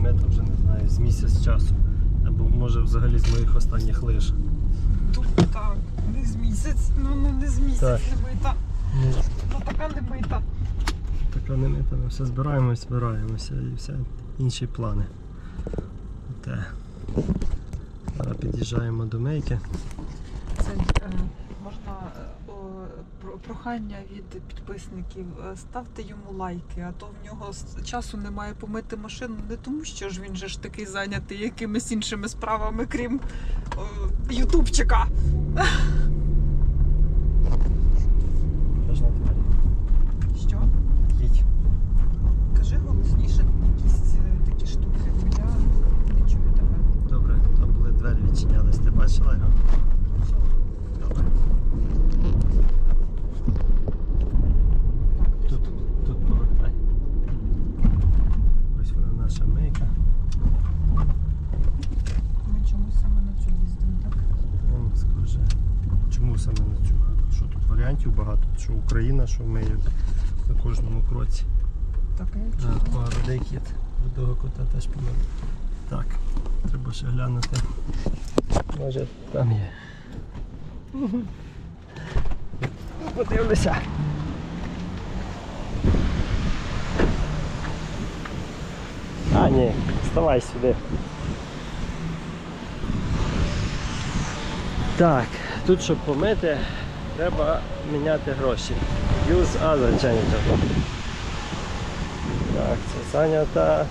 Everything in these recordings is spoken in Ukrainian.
мета вже не знаю, з місяць часу. Або може взагалі з моїх останніх лиш. Тут так, не з місяць, ну, ну не з місяць Так. не мита. Ну, Ну така не мита. така не мета, ми все збираємось, збираємося і все. Інші плани. Те. Зараз під'їжджаємо до мейки. Це е, можна е, про- прохання від підписників. е, Ставте йому лайки, а то в нього часу немає помити машину не тому, що ж він же ж такий зайнятий якимись іншими справами, крім о, ютубчика. Теж на двері. Що? Їдь. Кажи голосніше якісь е, такі штуки, бо я не чую тебе. Добре, там були двері відчинялись. Ти бачила його? Добре. Так, Тут, тут повертай. Ось вона наша мейка. ми чомусь саме на цю їздимо, так? Ну, схоже. Чому саме на цю? А Що тут варіантів багато? Що Україна, що ми на кожному кроці. Так, чую. о, кіт. Рудого кота теж помив. Так, треба ще глянути. Може там є. Подивлюся. А, ні, вставай сюди. Так, тут щоб помити, треба міняти гроші. Use other janitor. Так, це зайнята.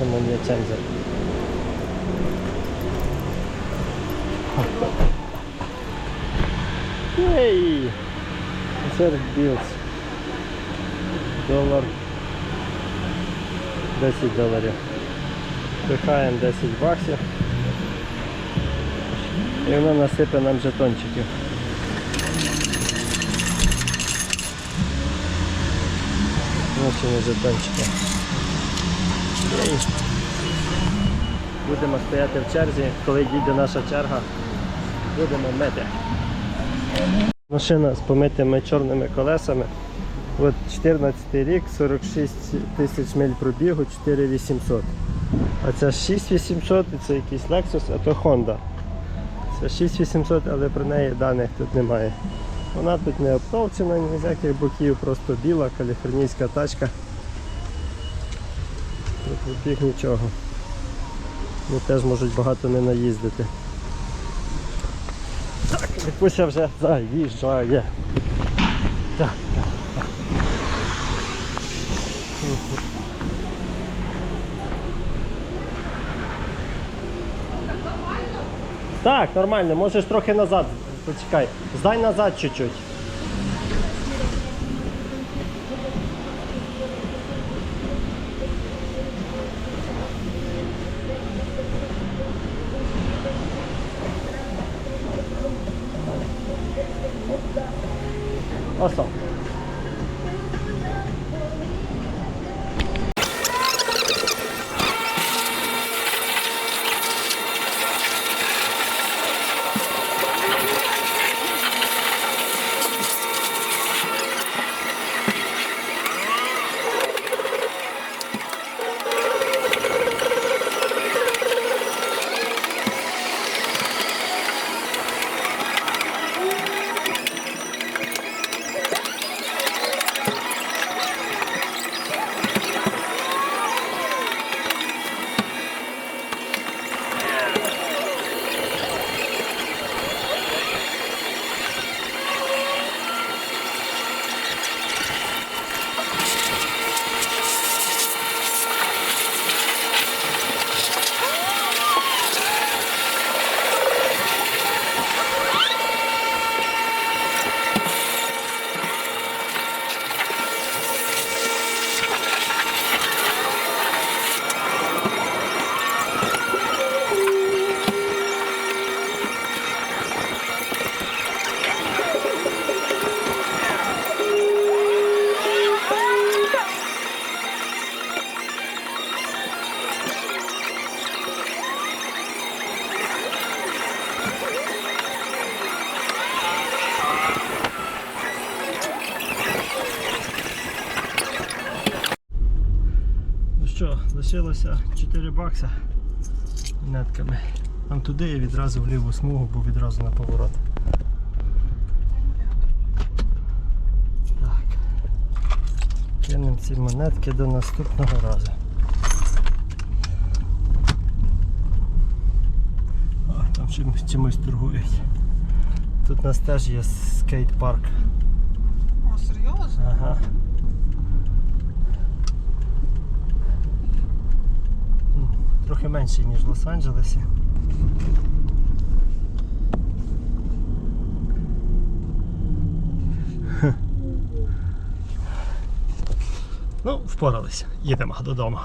Он є чензер. Єй! Це білс. Долар. 10 доларів. Пихаємо 10 баксів. І воно насипе нам жетончиків. Не жетончики. Єй. Будемо стояти в черзі, коли дійде наша черга, будемо мити. Машина з помитими чорними колесами. От 14 рік, 46 тисяч миль пробігу, 4800. А це 6800 і це якийсь Lexus, а то Honda. Це 6800, але про неї даних тут немає. Вона тут не обтовчена, ні з яких боків, просто біла каліфорнійська тачка. Тут біг нічого. Вони теж можуть багато не наїздити. Так, Вікуся вже заїжджає. Так. Так, нормально, можеш трохи назад. Почекай. Здай назад чуть-чуть. Awesome. Лишилося 4 бакса монетками. Там туди і відразу в ліву смугу, бо відразу на поворот. Так. Кинемо ці монетки до наступного разу. О, там чимось, чимось торгують. Тут у нас теж є скейт-парк. О, серйозно? Ага. Ну, Трохи менший, ніж в Лос-Анджелесі. Ну, впоралися. Їдемо додому.